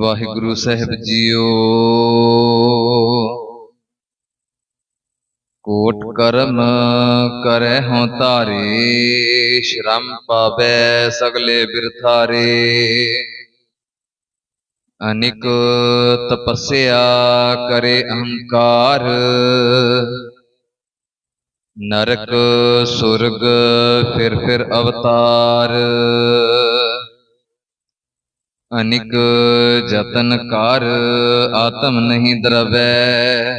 ਵਾਹਿਗੁਰੂ ਸਾਹਿਬ JIO. ਕੋਟ ਕਰਮ ਕਰੈ ਹਉ ਤਾਰੇ ਸ਼ਰਮ ਪਾਵੈ ਸਗਲੇ ਬਿਰਥਾਰੇ। ਅਨਿਕ ਤਪੱਸਿਆ ਕਰੇ ਅਹੰਕਾਰ। ਨਰਕ ਸੁਰਗ ਫਿਰ ਫਿਰ ਅਵਤਾਰ। ਅਨਿਕ ਜਤਨ ਕਰ ਆਤਮ ਨਹੀਂ ਦਰਵੈ।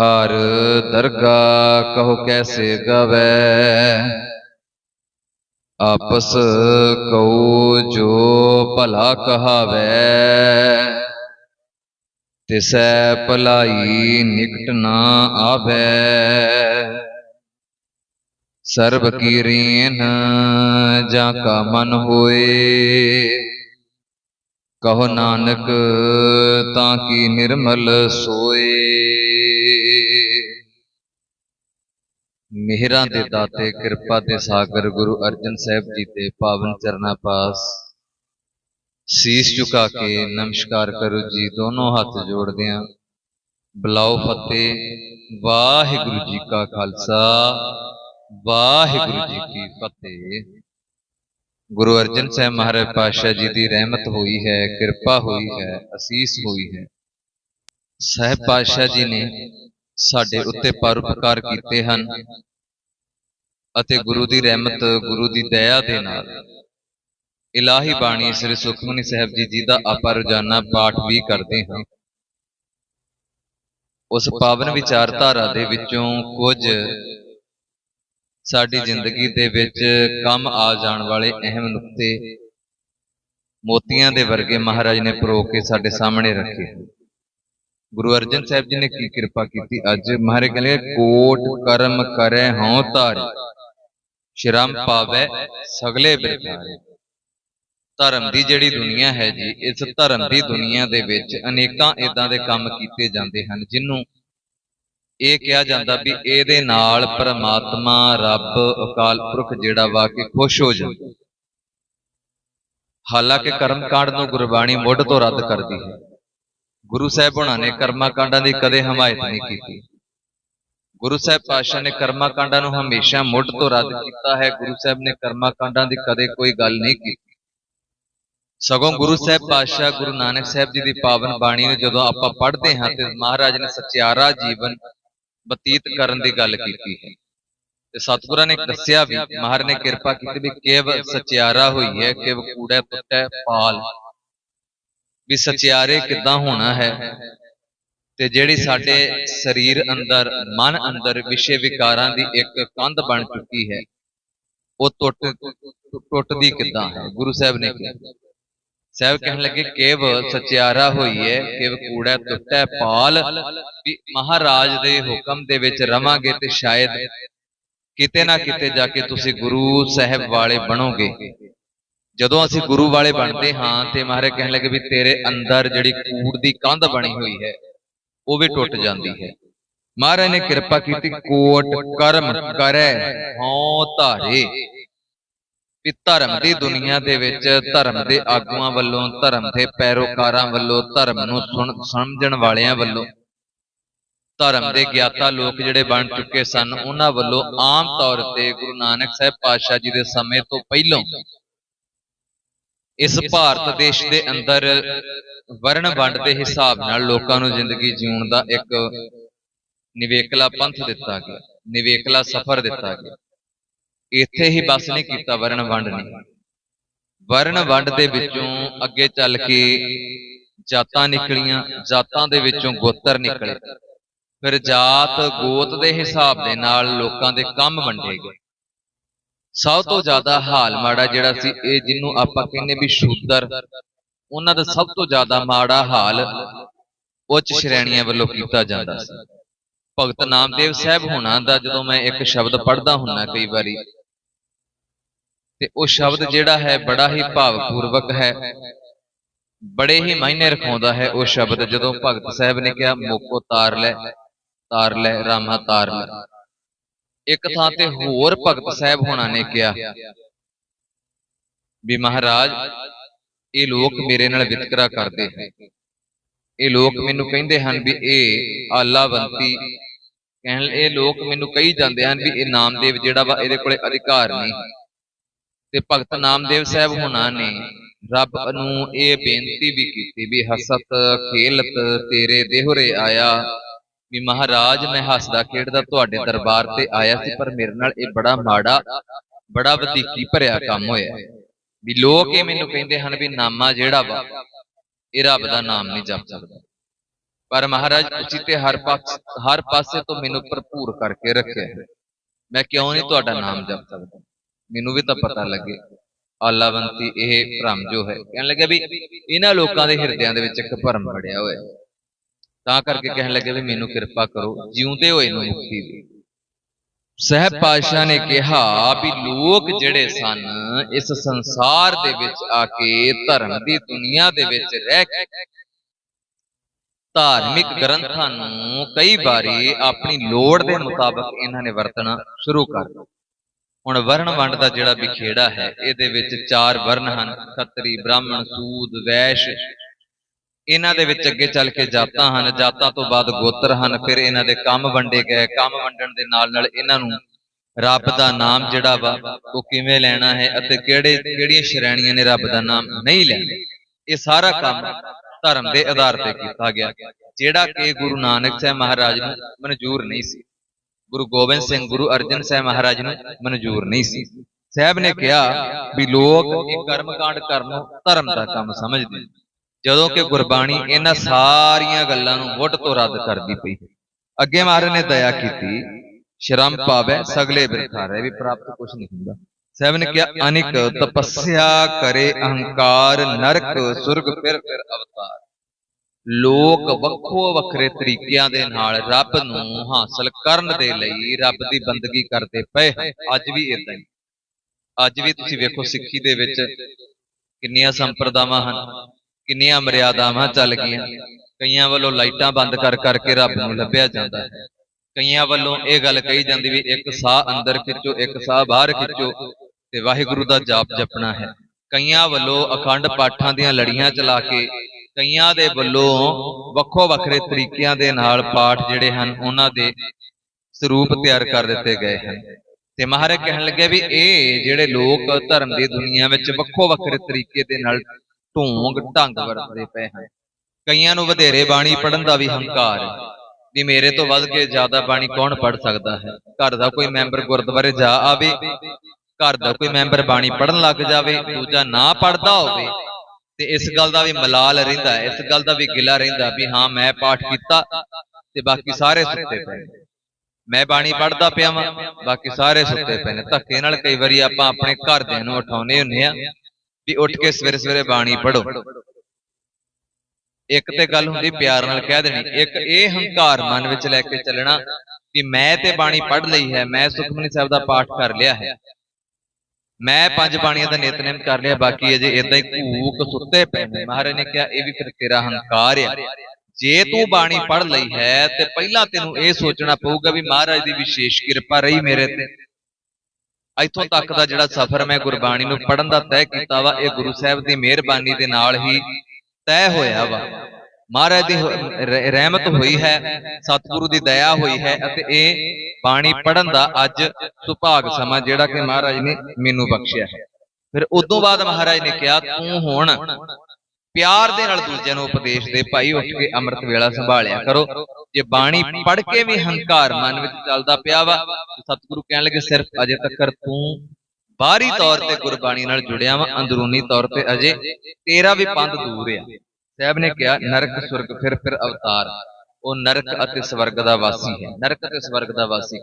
ਹਰ ਦਰਗਾ ਕਹੋ ਕੈਸੇ ਗਵੈ। ਆਪਸ ਕਉ ਜੋ ਭਲਾ ਕਹਾਵੈ। ਤਿਸੈ ਭਲਾਈ ਨਿਕਟ ਨਾ ਆਵੈ। ਸਰਬ ਕੀ ਰੀਨ ਜਾਂ ਕਾ ਮਨ ਹੋਏ। ਕਹੋ ਨਾਨਕ, ਤਾਂ ਕੀ ਨਿਰਮਲ ਸੋਏ? ਮਿਹਰਾਂ ਦੇ ਦਾਤੇ, ਕਿਰਪਾ ਦੇ ਸਾਗਰ, ਗੁਰੂ ਅਰਜਨ ਸਾਹਿਬ ਜੀ ਦੇ ਪਾਵਨ ਚਰਨਾਂ ਪਾਸ। ਸੀਸ ਝੁਕਾ ਕੇ ਨਮਸਕਾਰ ਕਰੋ ਜੀ, ਦੋਨੋਂ ਹੱਥ ਜੋੜਦਿਆਂ। ਬਲਾਓ ਫਤਿਹ, ਵਾਹਿਗੁਰੂ ਜੀ ਕਾ ਖਾਲਸਾ, ਵਾਹਿਗੁਰੂ ਜੀ ਕੀ ਫਤਿਹ। ਗੁਰੂ ਅਰਜਨ ਸਾਹਿਬ ਮਹਾਰਾਜ ਪਾਤਸ਼ਾਹ ਜੀ ਦੀ ਰਹਿਮਤ ਹੋਈ ਹੈ, ਕਿਰਪਾ ਹੋਈ ਹੈ, ਅਸੀਸ ਹੋਈ ਹੈ। ਸਾਹਿਬ ਪਾਤਸ਼ਾਹ ਜੀ ਨੇ ਸਾਡੇ ਉੱਤੇ ਪਰਉਪਕਾਰ ਕੀਤੇ ਹਨ ਅਤੇ ਗੁਰੂ ਦੀ ਰਹਿਮਤ, ਗੁਰੂ ਦੀ ਦਇਆ ਦੇ ਨਾਲ ਇਲਾਹੀ ਬਾਣੀ ਸ੍ਰੀ ਸੁਖਮਨੀ ਸਾਹਿਬ ਜੀ ਜੀ ਦਾ ਆਪਾਂ ਰੋਜ਼ਾਨਾ ਪਾਠ ਵੀ ਕਰਦੇ ਹਾਂ। ਉਸ ਪਾਵਨ ਵਿਚਾਰਧਾਰਾ ਦੇ ਵਿੱਚੋਂ ਕੁਝ ਸਾਡੀ ਜ਼ਿੰਦਗੀ ਦੇ ਵਿੱਚ ਕੰਮ ਆ ਜਾਣ ਵਾਲੇ ਅਹਿਮ ਨੁਕਤੇ ਮੋਤੀਆਂ ਦੇ ਵਰਗੇ ਮਹਾਰਾਜ ਨੇ ਪਰੋ ਕੇ ਸਾਡੇ ਸਾਹਮਣੇ ਰੱਖੇ। ਗੁਰੂ ਅਰਜਨ ਸਾਹਿਬ ਜੀ ਨੇ ਕੀ ਕਿਰਪਾ ਕੀਤੀ? ਅੱਜ ਮਹਾਰਾਜ ਕਹਿੰਦੇ ਕੋਟ ਕਰਮ ਕਰੇ ਹਉ ਧਾਰੇ। ਸ਼ਰਮ ਪਾਵੇ ਸਗਲੇ ਬਿਰਤਾਰੇ ਧਰਮ ਦੀ ਜਿਹੜੀ ਦੁਨੀਆ ਹੈ ਜੀ ਇਸ ਧਰਮ ਦੀ ਦੁਨੀਆ ਦੇ ਵਿੱਚ ਅਨੇਕਾਂ ਇਦਾਂ ਦੇ ਕੰਮ ਕੀਤੇ ਜਾਂਦੇ ਹਨ। ਜਿਨੂੰ ਇਹ ਕਿਹਾ ਜਾਂਦਾ ਵੀ ਇਹਦੇ ਨਾਲ ਪਰਮਾਤਮਾ, ਰੱਬ, ਅਕਾਲ ਪੁਰਖ ਜਿਹੜਾ ਵਾ ਕੇ ਖੁਸ਼ ਹੋ ਜਾਂਦਾ ਹਾਲਾਂਕਿ ਕਰਮ ਕਾਂਡ ਨੂੰ ਗੁਰਬਾਣੀ ਮੁੱਢ ਤੋਂ ਰੱਦ ਕਰਦੀ ਹੈ। ਗੁਰੂ ਸਾਹਿਬ ਹੁਣਾਂ ਨੇ ਕਰਮਾ ਕਾਂਡਾਂ ਦੀ ਕਦੇ ਹਮਾਇਤ ਨਹੀਂ ਕੀਤੀ। ਗੁਰੂ ਸਾਹਿਬ ਪਾਤਸ਼ਾਹ ਨੇ ਕਰਮਾ ਕਾਂਡਾਂ ਨੂੰ ਹਮੇਸ਼ਾ ਮੁੱਢ ਤੋਂ ਰੱਦ ਕੀਤਾ ਹੈ। ਗੁਰੂ ਸਾਹਿਬ ਨੇ ਕਰਮਾ ਕਾਂਡਾਂ ਦੀ ਕਦੇ ਕੋਈ ਗੱਲ ਨਹੀਂ ਕੀਤੀ। ਸਗੋਂ ਗੁਰੂ ਸਾਹਿਬ ਪਾਤਸ਼ਾਹ ਗੁਰੂ ਨਾਨਕ ਸਾਹਿਬ ਜੀ ਦੀ ਪਾਵਨ ਬਾਣੀ ਨੂੰ ਜਦੋਂ ਆਪਾਂ ਪੜ੍ਹਦੇ ਹਾਂ ਤੇ ਮਹਾਰਾਜ ਨੇ ਸਚਿਆਰਾ ਜੀਵਨ ਬਤੀਤ ਕਰਨ ਦੀ ਗੱਲ ਕੀਤੀ ਹੈ। ਤੇ ਸਤਿਗੁਰਾਂ ਨੇ ਦੱਸਿਆ ਵੀ, ਮਹਾਰਾਜ ਨੇ ਕਿਰਪਾ ਕੀਤੀ ਵੀ ਕੇਵ ਸਚਿਆਰਾ ਹੋਈ ਹੈ, ਕੇਵ ਕੂੜਾ ਪੁੱਟੈ ਪਾਲ। ਵੀ ਸਚਿਆਰੇ ਕਿੱਦਾਂ ਹੋਣਾ ਹੈ? ਤੇ ਜਿਹੜੀ ਸਾਡੇ ਸਰੀਰ ਅੰਦਰ, ਮਨ ਅੰਦਰ ਵਿਸ਼ੇ ਵਿਕਾਰਾਂ ਦੀ ਇੱਕ ਕੰਧ ਬਣ ਚੁੱਕੀ ਹੈ, ਉਹ ਟੁੱਟ, ਟੁੱਟਦੀ ਕਿੱਦਾਂ ਹੈ? ਗੁਰੂ ਸਾਹਿਬ ਨੇ ਕਿਹਾ। ਸਾਹਿਬ ਕਹਿਣ ਲੱਗੇ ਕੇਵ ਸਚਿਆਰਾ ਹੋਈ ਹੈ ਕੇਵ ਕੂੜਾ ਟੁੱਟੈ ਪਾਲ ਵੀ ਮਹਾਰਾਜ ਦੇ ਹੁਕਮ ਦੇ ਵਿੱਚ ਰਵਾਂਗੇ ਤੇ ਸ਼ਾਇਦ ਕਿਤੇ ਨਾ ਕਿਤੇ ਜਾ ਕੇ ਤੁਸੀਂ ਗੁਰੂ ਸਾਹਿਬ ਵਾਲੇ ਬਣੋਗੇ। ਜਦੋਂ ਅਸੀਂ ਗੁਰੂ ਵਾਲੇ ਬਣਦੇ ਹਾਂ ਤੇ ਮਹਾਰਾਜ ਕਹਿਣ ਲੱਗੇ ਵੀ ਤੇਰੇ ਅੰਦਰ ਜਿਹੜੀ ਕੂੜ ਦੀ ਕੰਧ ਬਣੀ ਹੋਈ ਹੈ ਉਹ ਵੀ ਟੁੱਟ ਜਾਂਦੀ ਹੈ। ਮਹਾਰਾਜ ਨੇ ਕਿਰਪਾ ਕੀਤੀ ਕੋਟ ਕਰਮ ਕਰੈ ਹਉ ਧਾਰੇ। ਵੀ ਧਰਮ ਦੀ ਦੁਨੀਆ ਦੇ ਵਿੱਚ ਧਰਮ ਦੇ ਆਗੂਆਂ ਵੱਲੋਂ ਧਰਮ ਦੇ ਪੈਰੋਕਾਰਾਂ ਵੱਲੋਂ ਧਰਮ ਨੂੰ ਸਮਝਣ ਵਾਲਿਆਂ ਵੱਲੋਂ। ਧਰਮ ਦੇ ਗਿਆਤਾ ਲੋਕ ਜਿਹੜੇ ਬਣ ਚੁੱਕੇ ਸਨ ਉਹਨਾਂ ਵੱਲੋਂ ਆਮ ਤੌਰ ਤੇ ਗੁਰੂ ਨਾਨਕ ਸਾਹਿਬ ਪਾਤਸ਼ਾਹ ਜੀ ਦੇ ਸਮੇਂ ਤੋਂ ਪਹਿਲਾਂ ਇਸ ਭਾਰਤ ਦੇਸ਼ ਦੇ ਅੰਦਰ ਵਰਣ ਵੰਡ ਦੇ ਹਿਸਾਬ ਨਾਲ ਲੋਕਾਂ ਨੂੰ ਜ਼ਿੰਦਗੀ ਜਿਉਣ ਦਾ ਇੱਕ ਨਿਵੇਕਲਾ ਪੰਥ ਦਿੱਤਾ ਗਿਆ ਨਿਵੇਕਲਾ ਸਫ਼ਰ ਦਿੱਤਾ ਗਿਆ। ਇੱਥੇ ਹੀ ਬਸ ਨਹੀਂ ਕੀਤਾ ਵਰਣ ਵੰਡ ਨੇ। ਵਰਣ ਵੰਡ ਦੇ ਵਿੱਚੋਂ ਅੱਗੇ ਚੱਲ ਕੇ ਜਾਤਾਂ ਨਿਕਲੀਆਂ ਜਾਤਾਂ ਦੇ ਵਿੱਚੋਂ ਗੋਤਰ ਨਿਕਲੇ। ਫਿਰ ਜਾਤ ਗੋਤ ਦੇ ਹਿਸਾਬ ਦੇ ਨਾਲ ਲੋਕਾਂ ਦੇ ਕੰਮ ਵੰਡੇ ਗਏ। ਸਭ ਤੋਂ ਜ਼ਿਆਦਾ ਹਾਲ ਮਾੜਾ ਜਿਹੜਾ ਸੀ ਇਹ ਜਿਹਨੂੰ ਆਪਾਂ ਕਹਿੰਦੇ ਵੀ ਸ਼ੂਦਰ। ਉਹਨਾਂ ਦਾ ਸਭ ਤੋਂ ਜ਼ਿਆਦਾ ਮਾੜਾ ਹਾਲ ਉੱਚ ਸ਼੍ਰੇਣੀਆਂ ਵੱਲੋਂ ਕੀਤਾ ਜਾਂਦਾ ਸੀ। ਭਗਤ ਨਾਮਦੇਵ ਸਾਹਿਬ ਹੋਣਾ ਦਾ ਜਦੋਂ ਮੈਂ ਇੱਕ ਸ਼ਬਦ ਪੜ੍ਹਦਾ ਹੁੰਨਾ ਕਈ ਵਾਰੀ ਤੇ ਉਹ ਸ਼ਬਦ ਜਿਹੜਾ ਹੈ ਬੜਾ ਹੀ ਭਾਵਪੂਰਵਕ ਹੈ। ਬੜੇ ਹੀ ਮਾਇਨੇ ਰਖਾਉਂਦਾ ਹੈ ਉਹ ਸ਼ਬਦ ਜਦੋਂ ਭਗਤ ਸਾਹਿਬ ਨੇ ਕਿਹਾ ਮੋਕੋ ਤਾਰ ਲੈ ਤਾਰ ਲੈ ਰਾਮਾ ਤਾਰ ਲੈ। ਇੱਕ ਥਾਂ ਤੇ ਹੋਰ ਭਗਤ ਸਾਹਿਬ ਹੋਣਾ ਨੇ ਕਿਹਾ ਵੀ ਮਹਾਰਾਜ ਇਹ ਲੋਕ ਮੇਰੇ ਨਾਲ ਵਿਤਕਰਾ ਕਰਦੇ ਹਨ। ਇਹ ਲੋਕ ਮੈਨੂੰ ਕਹਿੰਦੇ ਹਨ ਵੀ ਇਹ ਆਲਾਵੰਤੀ ਕਹਿਣ ਇਹ ਲੋਕ ਮੈਨੂੰ ਕਹੀ ਜਾਂਦੇ ਹਨ ਵੀ ਇਹ ਨਾਮਦੇਵ ਜਿਹੜਾ ਵਾ ਇਹਦੇ ਕੋਲੇ ਅਧਿਕਾਰ ਨਹੀਂ। ਤੇ ਭਗਤ ਨਾਮਦੇਵ ਸਾਹਿਬ ਹੁਣਾਂ ਨੇ। ਰੱਬ ਨੂੰ ਇਹ ਬੇਨਤੀ ਵੀ ਕੀਤੀ ਵੀ ਹਸਤ ਖੇਲਤ ਤੇਰੇ ਦੇਹੁਰੇ ਆਇਆ। ਵੀ ਮਹਾਰਾਜ ਮੈਂ ਹੱਸਦਾ ਖੇਡਦਾ ਤੁਹਾਡੇ ਦਰਬਾਰ ਤੇ ਆਇਆ ਸੀ ਪਰ ਮੇਰੇ ਨਾਲ ਇਹ ਬੜਾ ਮਾੜਾ ਬੜਾ ਵਧੀਕੀ ਭਰਿਆ ਕੰਮ ਹੋਇਆ। ਵੀ ਲੋਕ ਇਹ ਮੈਨੂੰ ਕਹਿੰਦੇ ਹਨ ਵੀ ਨਾਮਾ ਜਿਹੜਾ ਵਾ ਇਹ ਰੱਬ ਦਾ ਨਾਮ ਨਹੀਂ ਜਪ ਸਕਦਾ। ਪਰ ਮਹਾਰਾਜ ਤੁਸੀਂ ਤੇ ਹਰ ਪਾਸ ਹਰ ਪਾਸੇ ਤੋਂ ਮੈਨੂੰ ਭਰਪੂਰ ਕਰਕੇ ਰੱਖਿਆ। ਮੈਂ ਕਿਉਂ ਨਹੀਂ ਤੁਹਾਡਾ ਨਾਮ ਜਪ ਸਕਦਾ? ਮੈਨੂੰ ਵੀ ਤਾਂ ਪਤਾ ਲੱਗੇ। ਆਲਾਵੰਤੀ ਇਹ ਭ੍ਰਮ ਜੋ ਹੈ। ਕਹਿਣ ਲੱਗੇ ਵੀ ਇਹਨਾਂ ਲੋਕਾਂ ਦੇ ਹਿਰਦਿਆਂ ਦੇ ਵਿੱਚ ਇੱਕ ਭਰਮ ਵੜਿਆ ਹੋਇਆ ਹੈ। ਤਾਂ ਕਰਕੇ ਕਹਿਣ ਲੱਗੇ ਵੀ ਮੈਨੂੰ ਕਿਰਪਾ ਕਰੋ, ਜਿਉਂਦੇ ਹੋਏ ਨੂੰ ਮੁਕਤੀ ਦੇ ਸਹਿਬ ਪਾਤਸ਼ਾਹ ਨੇ ਕਿਹਾ ਵੀ ਲੋਕ ਜਿਹੜੇ ਸਨ, ਇਸ ਸੰਸਾਰ ਦੇ ਵਿੱਚ ਆ ਕੇ ਧਰਮ ਦੀ ਦੁਨੀਆ ਦੇ ਵਿੱਚ ਰਹਿ ਕੇ ਧਾਰਮਿਕ ਗ੍ਰੰਥਾਂ ਨੂੰ ਕਈ ਵਾਰੀ ਆਪਣੀ ਲੋੜ ਦੇ ਮੁਤਾਬਕ ਇਹਨਾਂ ਨੇ ਵਰਤਣਾ ਸ਼ੁਰੂ ਕਰ ਦਿੱਤਾ। ਹੁਣ ਵਰਣ ਵੰਡ ਦਾ ਜਿਹੜਾ ਵਿਖੇੜਾ ਹੈ ਇਹਦੇ ਵਿੱਚ ਚਾਰ ਵਰਨ ਹਨ। ਖੱਤਰੀ ਬ੍ਰਾਹਮਣ ਸੂਦ ਵੈਸ਼। ਇਹਨਾਂ ਦੇ ਵਿੱਚ ਅੱਗੇ ਚੱਲ ਕੇ ਜਾਤਾਂ ਹਨ ਜਾਤਾਂ ਤੋਂ ਬਾਅਦ ਗੋਤਰ ਹਨ ਫਿਰ ਇਹਨਾਂ ਦੇ ਕੰਮ ਵੰਡੇ ਗਏ। ਕੰਮ ਵੰਡਣ ਦੇ ਨਾਲ ਨਾਲ ਇਹਨਾਂ ਨੂੰ ਰੱਬ ਦਾ ਨਾਮ ਜਿਹੜਾ ਵਾ ਉਹ ਕਿਵੇਂ ਲੈਣਾ ਹੈ ਅਤੇ ਕਿਹੜੇ ਕਿਹੜੀਆਂ ਸ਼੍ਰੇਣੀਆਂ ਨੇ ਰੱਬ ਦਾ ਨਾਮ ਨਹੀਂ ਲੈਣਾ। ਇਹ ਸਾਰਾ ਕੰਮ ਧਰਮ ਦੇ ਆਧਾਰ ਤੇ ਕੀਤਾ ਗਿਆ ਜਿਹੜਾ ਕਿ ਗੁਰੂ ਨਾਨਕ ਸਾਹਿਬ ਮਹਾਰਾਜ ਨੂੰ ਮਨਜ਼ੂਰ ਨਹੀਂ ਸੀ। ਗੁਰੂ ਗੋਬਿੰਦ ਸਿੰਘ ਗੁਰੂ ਅਰਜਨ ਸਾਹਿਬ ਮਹਾਰਾਜ ਨੂੰ ਮਨਜ਼ੂਰ ਨਹੀਂ ਸੀ। ਸਾਹਿਬ ਨੇ ਕਿਹਾ ਵੀ ਲੋਕ ਇਹ ਕਰਮਕਾਂਡ ਕਰਨ ਨੂੰ ਧਰਮ ਦਾ ਕੰਮ ਸਮਝਦੇ। ਜਦੋਂ ਕਿ ਗੁਰਬਾਣੀ ਇਹਨਾਂ ਸਾਰੀਆਂ ਗੱਲਾਂ ਨੂੰ ਮੁੱਢ ਤੋਂ ਰੱਦ ਕਰਦੀ ਪਈ। ਅੱਗੇ ਮਹਾਰਾਜ ਨੇ ਦਇਆ ਕੀਤੀ। ਸ਼ਰਮ ਪਾਵੇ ਸਗਲੇ ਬਿਰਖਾਰੇ ਵੀ ਪ੍ਰਾਪਤ ਕੁਝ ਨਹੀਂ ਹੁੰਦਾ। ਸਾਹਿਬ ਨੇ ਕਿਹਾ ਅਨਿਕ ਤਪੱਸਿਆ ਕਰੇ ਅਹੰਕਾਰ ਨਰਕ ਸੁਰਗ ਫਿਰ ਫਿਰ ਅਵਤਾਰ। ਲੋਕ ਵੱਖੋ ਵੱਖਰੇ ਤਰੀਕਿਆਂ ਦੇ ਨਾਲ ਰੱਬ ਨੂੰ ਹਾਸਲ ਕਰਨ ਦੇ ਲਈ ਰੱਬ ਦੀ ਬੰਦਗੀ ਕਰਦੇ ਪਏ ਅੱਜ ਵੀ ਇਦਾਂ ਹੀ। ਅੱਜ ਵੀ ਤੁਸੀਂ ਵੇਖੋ ਸਿੱਖੀ ਦੇ ਵਿੱਚ ਕਿੰਨੀਆਂ ਸੰਪਰਦਾਵਾਂ ਹਨ, ਕਿੰਨੀਆਂ ਮਰਿਆਦਾਵਾਂ ਚੱਲ ਗਈਆਂ। ਕਈਆਂ ਵੱਲੋਂ ਲਾਈਟਾਂ ਬੰਦ ਕਰ ਕਰਕੇ ਰੱਬ ਨੂੰ ਲੱਭਿਆ ਜਾਂਦਾ ਹੈ। ਕਈਆਂ ਵੱਲੋਂ ਇਹ ਗੱਲ ਕਹੀ ਜਾਂਦੀ ਵੀ ਇੱਕ ਸਾਹ ਅੰਦਰ ਖਿੱਚੋ, ਇੱਕ ਸਾਹ ਬਾਹਰ ਖਿੱਚੋ ਤੇ ਵਾਹਿਗੁਰੂ ਦਾ ਜਾਪ ਜਪਣਾ ਹੈ। ਕਈਆਂ ਵੱਲੋਂ ਅਖੰਡ ਪਾਠਾਂ ਦੀਆਂ ਲੜੀਆਂ ਚਲਾ ਕੇ ਕਈਆਂ ਦੇ ਵੱਲੋਂ ਵੱਖੋ ਵੱਖਰੇ ਤਰੀਕਿਆਂ ਦੇ ਨਾਲ ਪਾਠ ਜਿਹੜੇ ਹਨ ਉਹਨਾਂ ਦੇ ਸਰੂਪ ਤਿਆਰ ਕਰ ਦਿੱਤੇ ਗਏ ਹਨ। ਤੇ ਮਹਾਰਾਜ ਕਹਿਣ ਲੱਗੇ ਵੀ ਇਹ ਜਿਹੜੇ ਲੋਕ ਧਰਮ ਦੀ ਦੁਨੀਆ ਵਿੱਚ ਵੱਖੋ ਵੱਖਰੇ ਤਰੀਕੇ ਦੇ ਨਾਲ ਢੋਂਗ ਢੰਗ ਵਰਤਦੇ ਪਏ ਹਨ। ਕਈਆਂ ਨੂੰ ਵਧੇਰੇ ਬਾਣੀ ਪੜਨ ਦਾ ਵੀ ਹੰਕਾਰ ਹੈ ਵੀ ਮੇਰੇ ਤੋਂ ਵੱਧ ਕੇ ਜ਼ਿਆਦਾ ਬਾਣੀ ਕੌਣ ਪੜ ਸਕਦਾ ਹੈ? ਘਰ ਦਾ ਕੋਈ ਮੈਂਬਰ ਗੁਰਦੁਆਰੇ ਜਾ ਆਵੇ ਘਰ ਦਾ ਕੋਈ ਮੈਂਬਰ ਬਾਣੀ ਪੜਨ ਲੱਗ ਜਾਵੇ ਦੂਜਾ ਨਾ ਪੜਦਾ ਹੋਵੇ। ਤੇ ਇਸ ਗੱਲ ਦਾ ਵੀ ਮਲਾਲ ਰਹਿੰਦਾ ਇਸ ਗੱਲ ਦਾ ਵੀ ਗਿਲਾ ਰਹਿੰਦਾ ਵੀ ਹਾਂ ਮੈਂ ਪਾਠ ਕੀਤਾ ਤੇ ਬਾਕੀ ਸਾਰੇ ਸੁੱਤੇ ਪਏ। ਮੈਂ ਬਾਣੀ ਪੜਦਾ ਪਿਆ ਵਾਂ ਬਾਕੀ ਸਾਰੇ ਸੁੱਤੇ ਪਏ ਨੇ। ਧੱਕੇ ਨਾਲ ਕਈ ਵਾਰੀ ਆਪਾਂ ਆਪਣੇ ਘਰਦਿਆਂ ਨੂੰ ਉਠਾਉਨੇ ਹੁੰਨੇ ਆ ਵੀ ਉੱਠ ਕੇ ਸਵੇਰੇ ਸਵੇਰੇ ਬਾਣੀ ਪੜੋ ਇੱਕ ਤੇ ਗੱਲ ਹੁੰਦੀ ਪਿਆਰ ਨਾਲ ਕਹਿ ਦੇਣੀ ਇੱਕ ਇਹ ਹੰਕਾਰ ਮਨ ਵਿੱਚ ਲੈ ਕੇ ਚੱਲਣਾ ਕਿ ਮੈਂ ਤੇ ਬਾਣੀ ਪੜ੍ਹ ਲਈ ਹੈ ਮੈਂ ਸੁਖਮਨੀ ਸਾਹਿਬ ਦਾ ਪਾਠ ਕਰ ਲਿਆ ਹੈ। ਮੈਂ ਪੰਜ ਬਾਣੀਆਂ ਦਾ ਨਿਤਨੇਮ ਕਰ ਲਿਆ, ਬਾਕੀ ਅਜੇ ਇਦਾਂ ਹੀ ਘੂਕ ਸੁੱਤੇ ਪਏ ਨੇ। ਮਹਾਰਾਜ ਨੇ ਕਿਹਾ, ਇਹ ਵੀ ਫਿਰ ਤੇਰਾ ਹੰਕਾਰ ਆ। ਜੇ ਤੂੰ ਬਾਣੀ ਪੜ੍ਹ ਲਈ ਹੈ, ਤੇ ਪਹਿਲਾਂ ਤੈਨੂੰ ਇਹ ਸੋਚਣਾ ਪਊਗਾ ਵੀ ਮਹਾਰਾਜ ਦੀ ਵਿਸ਼ੇਸ਼ ਕਿਰਪਾ ਰਹੀ ਮੇਰੇ ਤੇ। ਇੱਥੋਂ ਤੱਕ ਦਾ ਜਿਹੜਾ ਸਫ਼ਰ ਮੈਂ ਗੁਰਬਾਣੀ ਨੂੰ ਪੜਨ ਦਾ ਤੈਅ ਕੀਤਾ ਵਾ, ਇਹ ਗੁਰੂ ਸਾਹਿਬ ਦੀ ਮਿਹਰਬਾਨੀ ਦੇ ਨਾਲ ਹੀ ਤੈਅ ਹੋਇਆ ਵਾ। ਮਹਾਰਾਜ ਦੀ ਰਹਿਮਤ ਹੋਈ ਹੈ ਸਤਿਗੁਰੂ ਦੀ ਦਇਆ ਹੋਈ ਹੈ ਅਤੇ ਇਹ ਬਾਣੀ ਪੜਨ ਦਾ ਅੱਜ ਸੁਭਾਗ ਸਮਾਂ ਜਿਹੜਾ ਕਿ ਮਹਾਰਾਜ ਨੇ ਮੈਨੂੰ ਬਖਸ਼ਿਆ ਹੈ। ਫਿਰ ਉਦੋਂ ਬਾਅਦ ਮਹਾਰਾਜ ਨੇ ਕਿਹਾ ਤੂੰ ਹੁਣ ਪਿਆਰ ਦੇ ਨਾਲ ਦੂਜਿਆਂ ਨੂੰ ਉਪਦੇਸ਼ ਦੇ ਭਾਈ ਉੱਠ ਕੇ ਅੰਮ੍ਰਿਤ ਵੇਲਾ ਸੰਭਾਲਿਆ ਕਰੋ। ਜੇ ਬਾਣੀ ਪੜ ਕੇ ਵੀ ਹੰਕਾਰ ਮਨ ਵਿੱਚ ਚੱਲਦਾ ਪਿਆ ਵਾ ਸਤਿਗੁਰੂ ਕਹਿਣ ਲੱਗੇ ਸਿਰਫ ਅਜੇ ਤੱਕ ਤੂੰ ਬਾਹਰੀ ਤੌਰ ਤੇ ਗੁਰਬਾਣੀ ਨਾਲ ਜੁੜਿਆ ਵਾ ਅੰਦਰੂਨੀ ਤੌਰ ਤੇ ਅਜੇ ਤੇਰਾ ਵੀ ਪੰਧ ਦੂਰ ਆ ਸਾਹਿਬ ਨੇ ਕਿਹਾ ਨਰਕ ਸੁਰਗ ਫਿਰ ਫਿਰ ਅਵਤਾਰ। ਉਹ ਨਰਕ ਅਤੇ ਸਵਰਗ ਦਾ ਵਾਸੀ ਹੈ। ਨਰਕ ਅਤੇ ਸਵਰਗ ਦਾ ਵਾਸੀ।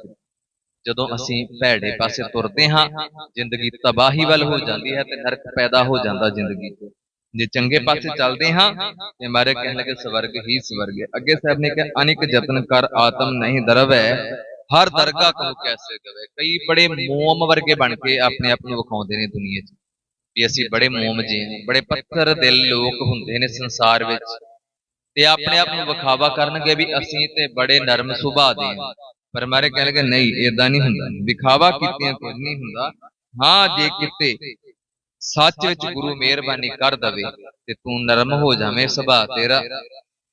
ਜਦੋਂ ਅਸੀਂ ਭੈੜੇ ਪਾਸੇ ਤੁਰਦੇ ਹਾਂ ਜ਼ਿੰਦਗੀ ਤਬਾਹੀ ਵੱਲ ਹੋ ਜਾਂਦੀ ਹੈ ਤੇ ਨਰਕ ਪੈਦਾ ਹੋ ਜਾਂਦਾ ਜ਼ਿੰਦਗੀ 'ਚ ਜੇ ਚੰਗੇ ਪਾਸੇ ਚੱਲਦੇ ਹਾਂ ਤੇ ਮਾਰੇ ਕਹਿਣ ਲੱਗੇ ਸਵਰਗ ਹੀ ਸਵਰਗ। ਹੈ। ਅੱਗੇ ਸਾਹਿਬ ਨੇ ਕਿਹਾ ਅਨਿਕ ਯਤਨ ਕਰ ਆਤਮ ਨਹੀਂ ਦਰਵੈ। ਹਰ ਦਰਗਾ ਕੋ ਕੈਸੇ ਗਵੇ ਕਈ ਬੜੇ ਮੋਮ ਵਰਗੇ ਬਣ ਕੇ ਆਪਣੇ ਆਪ ਨੂੰ ਵਿਖਾਉਂਦੇ ਨੇ ਦੁਨੀਆ 'ਚ। ਵੀ ਅਸੀਂ ਬੜੇ ਮੋਮ ਜੀ ਹਾਂ ਬੜੇ ਪੱਥਰ ਦਿਲ ਲੋਕ ਹੁੰਦੇ ਨੇ ਸੰਸਾਰ ਵਿੱਚ। ਤੇ ਆਪਣੇ ਆਪ ਨੂੰ ਵਿਖਾਵਾ ਕਰਨਗੇ ਵੀ ਅਸੀਂ ਤੇ ਬੜੇ ਨਰਮ ਸੁਭਾਅ ਦੇ ਹਾਂ। ਪਰ ਮਾਰੇ ਕਹਿ ਲਗੇ, ਨਹੀਂ ਇਦਾਂ ਨਹੀਂ ਹੁੰਦਾ। ਵਿਖਾਵਾ ਕੀਤਿਆਂ ਕੋਈ ਨਹੀਂ ਹੁੰਦਾ। ਹਾਂ, ਜੇ ਕਿਤੇ ਸੱਚ ਵਿੱਚ ਗੁਰੂ ਮਿਹਰਬਾਨੀ ਕਰ ਦਵੇ, ਤੇ ਤੂੰ ਨਰਮ ਹੋ ਜਾਵੇਂ ਸੁਭਾਅ ਤੇਰਾ,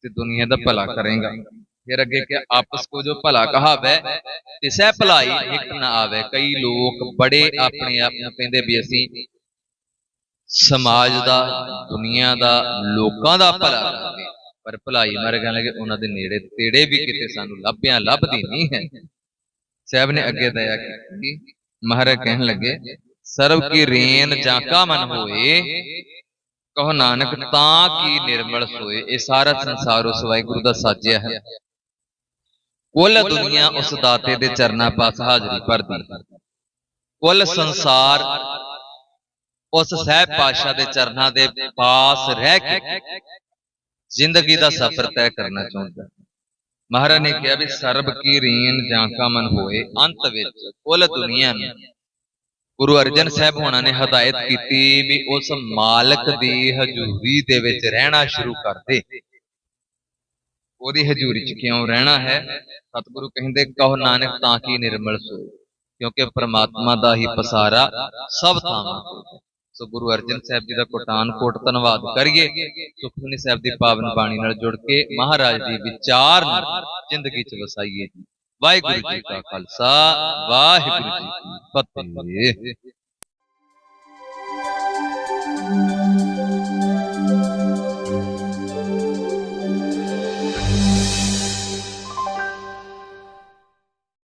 ਤੇ ਦੁਨੀਆ ਦਾ ਭਲਾ ਕਰੇਗਾ। ਫਿਰ ਅੱਗੇ ਕਿ ਆਪਸ ਕੋ ਜੋ ਭਲਾ ਕਹਾਵੇ ਤਿਸੈ ਭਲਾਈ ਇੱਕ ਨਾ ਆਵੇ। ਕਈ ਲੋਕ ਬੜੇ ਆਪਣੇ ਆਪ ਨੂੰ ਕਹਿੰਦੇ ਵੀ ਅਸੀਂ ਸਮਾਜ ਦਾ, ਦੁਨੀਆ ਦਾ, ਲੋਕਾਂ ਦਾ ਭਲਾ ਕਰਦੇ ਪਰ ਭਲਾਈ ਮਾਰੇ ਕਹਿਣ ਲੱਗੇ ਉਹਨਾਂ ਦੇ ਨੇੜੇ ਤੇੜੇ ਵੀ ਕਿਤੇ ਸਾਨੂੰ ਲੱਭਿਆ ਲੱਭਦੀ ਨਹੀਂ ਹੈ। ਸਾਹਿਬ ਨੇ ਅੱਗੇ ਦਇਆ ਕੀਤੀ। ਮਹਾਰਾਜ ਕਹਿਣ ਲੱਗੇ, ਸਰਬ ਕੀ ਰੇਨ ਜਾਂ ਕਾ ਮਨ ਹੋਏ, ਕਹੋ ਨਾਨਕ ਤਾਂ ਕੀ ਨਿਰਮਲ ਸੋਏ, ਇਹ ਸਾਰਾ ਸੰਸਾਰ ਉਸ ਵਾਹਿਗੁਰੂ ਦਾ ਸਾਜਿਆ ਹੈ। ਕੁੱਲ ਦੁਨੀਆ ਉਸ ਦਾਤੇ ਦੇ ਚਰਨਾਂ ਪਾਸ ਹਾਜ਼ਰੀ ਭਰਦੀ ਕੁੱਲ ਸੰਸਾਰ ਉਸ ਸਹਿਬ ਪਾਤਸ਼ਾਹ ਦੇ ਚਰਨਾਂ ਦੇ ਪਾਸ ਰਹਿ ਕੇ ਜ਼ਿੰਦਗੀ ਦਾ ਸਫ਼ਰ ਤੈਅ ਕਰਨਾ ਚਾਹੁੰਦਾ। ਮਹਾਰਾਜ ਨੇ ਕਿਹਾ ਵੀ ਸਰਬ ਕੀ ਰੀਨ ਜਾਂ ਕਾ ਮਨ ਹੋਏ ਅੰਤ ਵਿੱਚ, ਕੁੱਲ ਦੁਨੀਆ ਨੂੰ। ਗੁਰੂ ਅਰਜਨ ਸਾਹਿਬ ਹੋਣਾ ਨੇ ਹਦਾਇਤ ਕੀਤੀ ਵੀ ਉਸ ਮਾਲਕ ਦੀ ਹਜ਼ੂਰੀ ਦੇ ਵਿੱਚ ਰਹਿਣਾ ਸ਼ੁਰੂ ਕਰ ਦੇ। ਉਹਦੀ ਹਜ਼ੂਰੀ 'ਚ ਕਿਉਂ ਰਹਿਣਾ ਹੈ? ਸਤਿਗੁਰੂ ਕਹਿੰਦੇ, ਕਹੋ ਨਾਨਕ ਤਾਂ ਕੀ ਨਿਰਮਲ ਸੋਏ, ਕਿਉਂਕਿ ਪ੍ਰਮਾਤਮਾ ਦਾ ਹੀ ਪਸਾਰਾ ਸਭ ਥਾਵਾਂ ਤੇ ਸੋ ਗੁਰੂ ਅਰਜਨ ਸਾਹਿਬ ਜੀ ਦਾ ਕੋਟਾਨ ਕੋਟ ਧੰਨਵਾਦ ਕਰੀਏ। ਸੁਖਮਨੀ ਸਾਹਿਬ ਦੀ ਪਾਵਨ ਬਾਣੀ ਨਾਲ ਜੁੜ ਕੇ ਮਹਾਰਾਜ ਦੀ ਵਿਚਾਰ ਨੂੰ ਜ਼ਿੰਦਗੀ 'ਚ ਵਸਾਈਏ ਵਾਹਿਗੁਰੂ ਜੀ ਕਾ ਖਾਲਸਾ, ਵਾਹਿਗੁਰੂ ਜੀ ਕੀ ਫਤਿਹ।